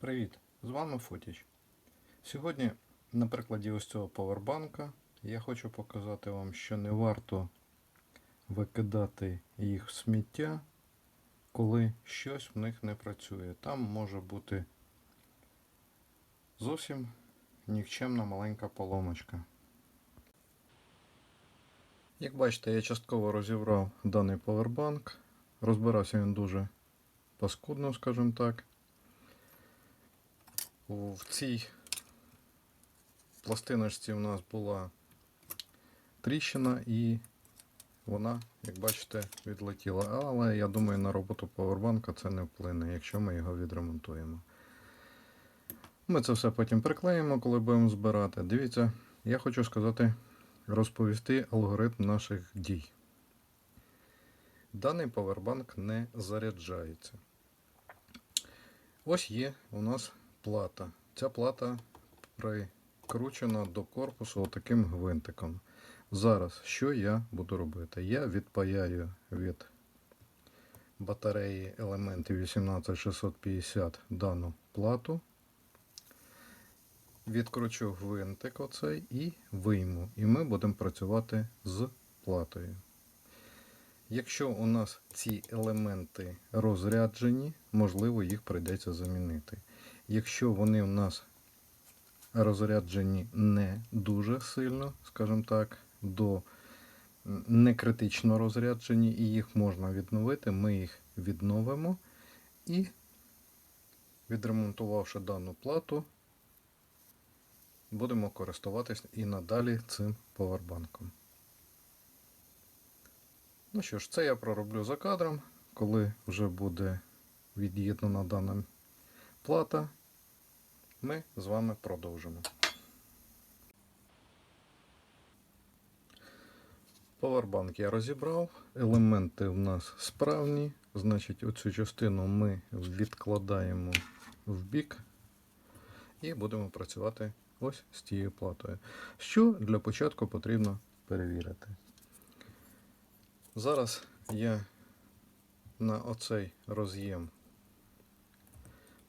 Привіт! З вами Фотіч. Сьогодні, на прикладі ось цього повербанка, я хочу показати вам, що не варто викидати їх в сміття, коли щось в них не працює. Там може бути зовсім нікчемна маленька поломочка. Як бачите, я частково розібрав даний повербанк. Розбирався він дуже паскудно, скажімо так. В цій пластиночці у нас була тріщина і вона, як бачите, відлетіла. Але я думаю, на роботу повербанка це не вплине, якщо ми його відремонтуємо. Ми це все потім приклеїмо, коли будемо збирати. Дивіться, я хочу сказати, розповісти алгоритм наших дій. Даний повербанк не заряджається. Ось є у нас плата. Ця плата прикручена до корпусу отаким гвинтиком. Зараз що я буду робити? Я відпаяю від батареї елементів 18650 дану плату. Відкручу гвинтик оцей і вийму. І ми будемо працювати з платою. Якщо у нас ці елементи розряджені, можливо, їх прийдеться замінити. Якщо вони у нас розряджені не дуже сильно, скажімо так, до не критично розряджені і їх можна відновити, ми їх відновимо і, відремонтувавши дану плату, будемо користуватись і надалі цим повербанком. Ну що ж, це я пророблю за кадром, коли вже буде від'єднана дана плата, ми з вами продовжимо. Повербанк я розібрав, елементи в нас справні, значить оцю частину ми відкладаємо в бік і будемо працювати ось з тією платою. Що для початку потрібно перевірити. Зараз я на оцей роз'єм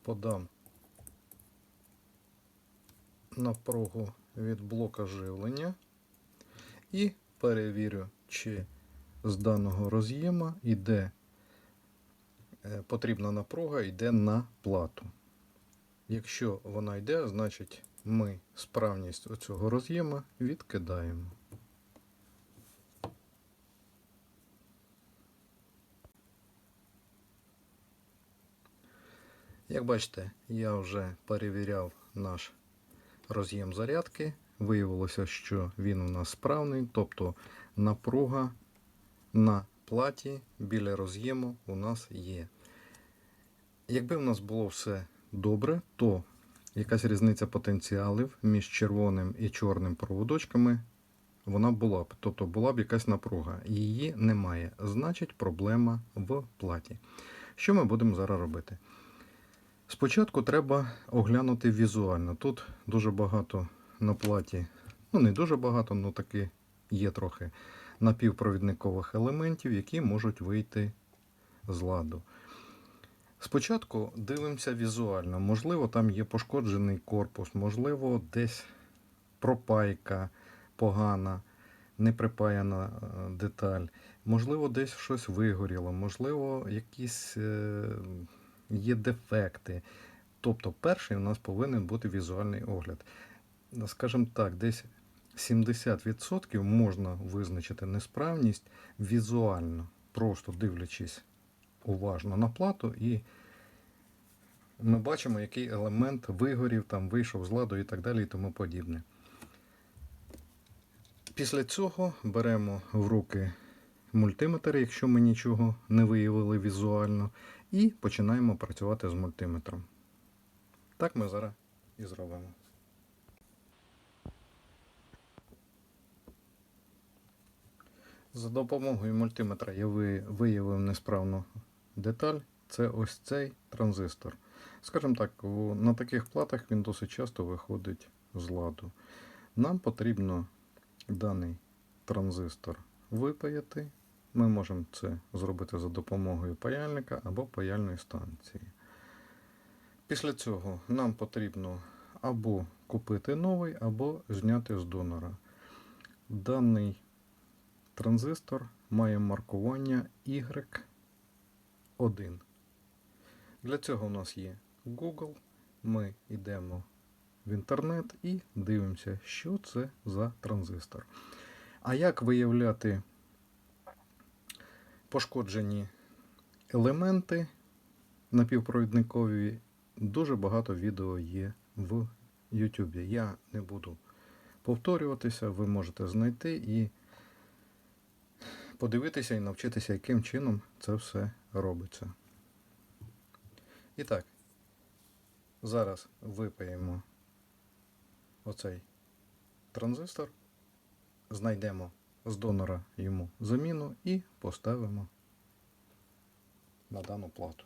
подам напругу від блока живлення і перевірю, чи з даного роз'єма йде е, потрібна напруга йде на плату. Якщо вона йде, значить ми справність цього роз'єма відкидаємо. Як бачите, я вже перевіряв наш роз'єм зарядки. Виявилося, що він у нас справний, тобто напруга на платі біля роз'єму у нас є. Якби у нас було все добре, то якась різниця потенціалів між червоним і чорним проводочками вона була б. Тобто була б якась напруга. Її немає. Значить, проблема в платі. Що ми будемо зараз робити? Спочатку треба оглянути візуально. Тут дуже багато на платі, ну не дуже багато, але таки є трохи напівпровідникових елементів, які можуть вийти з ладу. Спочатку дивимося візуально. Можливо, там є пошкоджений корпус, можливо, десь пропайка погана, неприпаяна е, деталь, можливо, десь щось вигоріло, можливо, якісь. Є дефекти. Тобто, перший у нас повинен бути візуальний огляд. Скажімо так, десь 70% можна визначити несправність візуально, просто дивлячись уважно на плату, і ми бачимо, який елемент вигорів, там вийшов з ладу і так далі і тому подібне. Після цього беремо в руки мультиметр, якщо ми нічого не виявили візуально, і починаємо працювати з мультиметром. Так ми зараз і зробимо. За допомогою мультиметра я виявив несправну деталь. Це ось цей транзистор. Скажімо так, на таких платах він досить часто виходить з ладу. Нам потрібно даний транзистор випаяти. Ми можемо це зробити за допомогою паяльника або паяльної станції. Після цього нам потрібно або купити новий, або зняти з донора. Даний транзистор має маркування Y1. Для цього у нас є Google. Ми йдемо в інтернет і дивимося, що це за транзистор. А як виявляти пошкоджені елементи напівпровідникові, дуже багато відео є в YouTube. Я не буду повторюватися, ви можете знайти і подивитися і навчитися, яким чином це все робиться. І так, зараз випаємо оцей транзистор, знайдемо з донора йому заміну і поставимо на дану плату.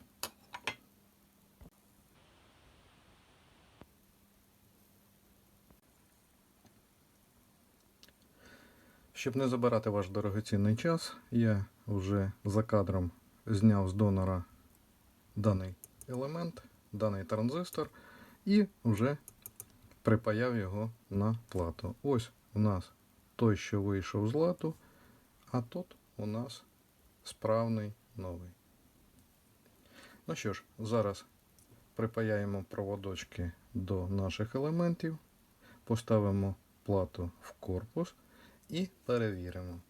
Щоб не забирати ваш дорогоцінний час, я вже за кадром зняв з донора даний елемент, даний транзистор і вже припаяв його на плату. Ось у нас той, що вийшов з лату, а тут у нас справний новий. Ну що ж, зараз припаяємо проводочки до наших елементів, поставимо плату в корпус і перевіримо.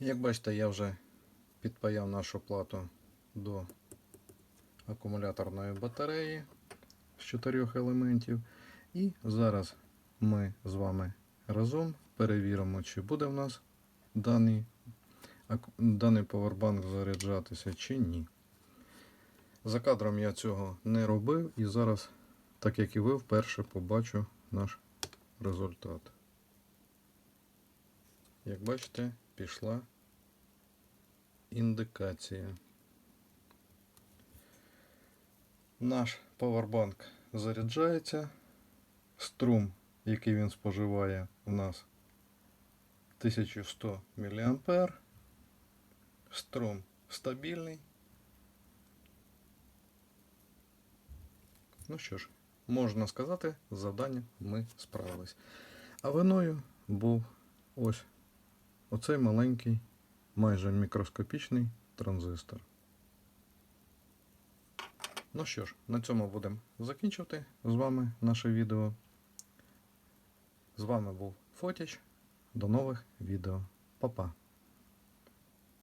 Як бачите, я вже підпаяв нашу плату до акумуляторної батареї з чотирьох елементів. І зараз ми з вами разом перевіримо, чи буде в нас даний, даний повербанк заряджатися чи ні. За кадром я цього не робив і зараз, так як і ви, вперше побачу наш результат. Як бачите, пішла індикація. Наш павербанк заряджається. Струм, який він споживає, у нас 1100 мА. Струм стабільний. Ну що ж, можна сказати, з завданням ми справились. А виною був ось оцей маленький, майже мікроскопічний транзистор. Ну що ж, на цьому будемо закінчувати з вами наше відео. З вами був Фотіч. До нових відео. Па-па.